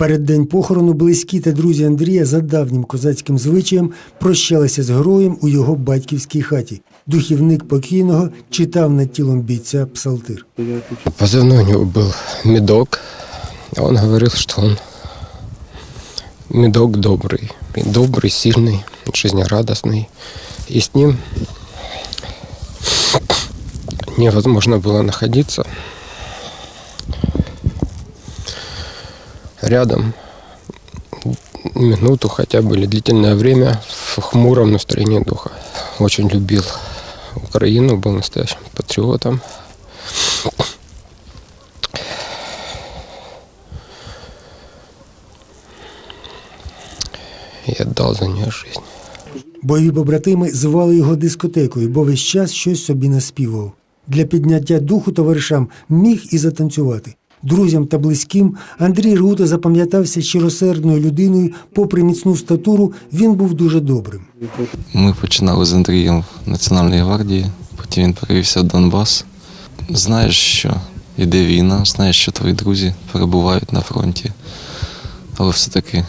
Перед день похорону близькі та друзі Андрія за давнім козацьким звичаєм прощалися з героєм у його батьківській хаті. Духівник покійного читав над тілом бійця псалтир. Позывной у него был Медок. Он говорил, что он Медок добрый. И добрый, сильный, жизнерадостный. И с ним невозможно было находиться Рядом минуту хотя бы или длительное время в хмуром настроении духа. Очень любил Украину, был настоящим патриотом. и отдал за нее жизнь. Бойові побратими звали його дискотекою, бо весь час щось собі наспівував. Для підняття духу товаришам міг і затанцювати. Друзям та близьким Андрій Рута запам'ятався щиросердною людиною, попри міцну статуру, він був дуже добрим. Ми починали з Андрієм в Національній гвардії, потім він перевівся в Донбас. Знаєш, що йде війна, знаєш, що твої друзі перебувають на фронті. Але все-таки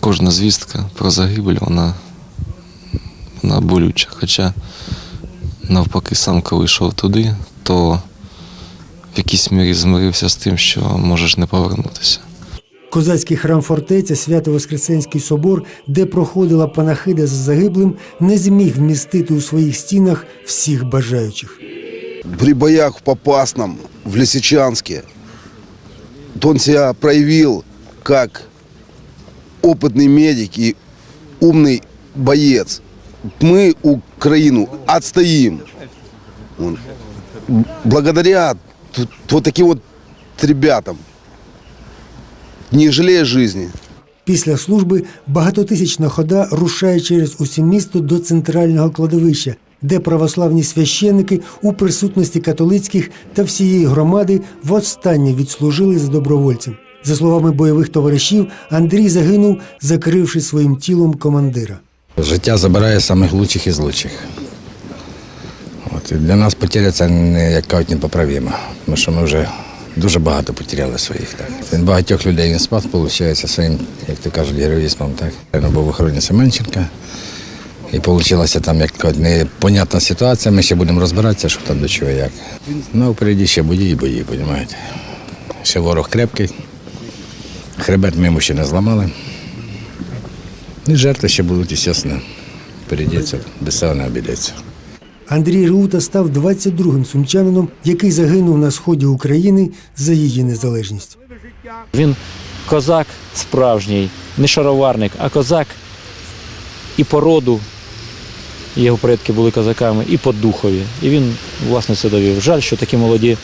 кожна звістка про загибель, вона, вона болюча. Хоча навпаки, сам коли йшов туди, то в якійсь мірі змирився з тим, що можеш не повернутися. Козацький храм фортеця Свято-Воскресенський собор, де проходила панахида за загиблим, не зміг вмістити у своїх стінах всіх бажаючих. при боях в Попасном, в Лисичанске, то он себя проявил как опытный медик и умный боец. Мы Украину отстоим. Он- Благодаря т- вот таким вот ребятам, не жалея жизни. Після служби багатотисячна хода рушає через усе місто до центрального кладовища, де православні священники у присутності католицьких та всієї громади востаннє відслужили за добровольцем. За словами бойових товаришів, Андрій загинув, закривши своїм тілом командира. Життя забирає самих лучших із лучших. Для нас потеря це не як кажуть, непоправимо. Тому що ми вже дуже багато потеряли своїх. Так. Він багатьох людей він спас, виходить, своїм, як то кажуть, героїзмом. Так. Він був в охороні Семенченка. І вийшла там як непонятна ситуація, ми ще будемо розбиратися, що там до чого як. Ну, впереді ще бої і бої, розумієте. Ще ворог крепкий. Хребет ми йому ще не зламали. І жертви ще будуть, звісно, впереді це без цього не обійдеться. Андрій Реута став 22-м сумчанином, який загинув на сході України за її незалежність. Він козак справжній, не шароварник, а козак і по роду. Його предки були козаками, і по духові. І він, власне, це довів. Жаль, що такі молоді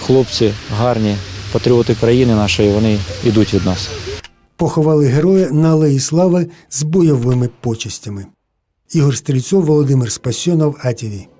хлопці, гарні, патріоти країни нашої, вони йдуть від нас. Поховали героя на Алеї Слави з бойовими почестями. Ігор Стрільцов, Володимир Спасьонов, АТВ.